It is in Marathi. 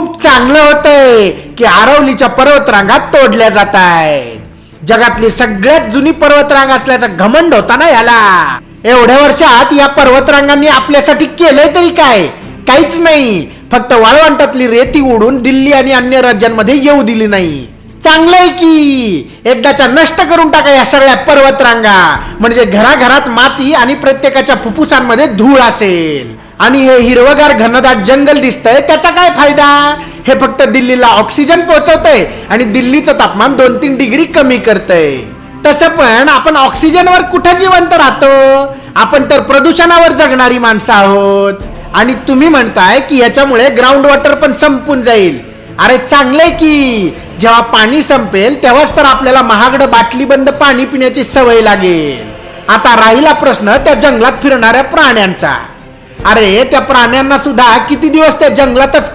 खूप चांगलं होतंय की आरवलीच्या पर्वतरांगात तोडल्या जात आहेत जगातली सगळ्यात जुनी पर्वतरांग असल्याचा घमंड होता ना याला. एवढ्या वर्षात या पर्वतरांगांनी आपल्यासाठी केलंय तरी काय? काहीच नाही. फक्त वाळवंटातली रेती उडून दिल्ली आणि अन्य राज्यांमध्ये येऊ दिली नाही. चांगलंय की. एकदाच्या नष्ट करून टाका या सगळ्या पर्वतरांगा. म्हणजे घराघरात माती आणि प्रत्येकाच्या फुफ्फुसांमध्ये धूळ असेल. आणि हे हिरवगार घनदाट जंगल दिसतंय त्याचा काय फायदा? हे फक्त दिल्लीला ऑक्सिजन पोहोचवतंय आणि दिल्लीचं तापमान दोन तीन डिग्री कमी करतंय. तसं पण आपण ऑक्सिजनवर कुठं जिवंत राहतो? आपण तर प्रदूषणावर जगणारी माणसं आहोत. आणि तुम्ही म्हणताय की याच्यामुळे ग्राउंड वॉटर पण संपून जाईल. अरे चांगलंय की. जेव्हा पाणी संपेल तेव्हाच तर आपल्याला महागडं बाटली बंद पाणी पिण्याची सवय लागेल. आता राहिला प्रश्न त्या जंगलात फिरणाऱ्या प्राण्यांचा. अरे त्या प्राण्यांना सुद्धा किती दिवस त्या जंगलातच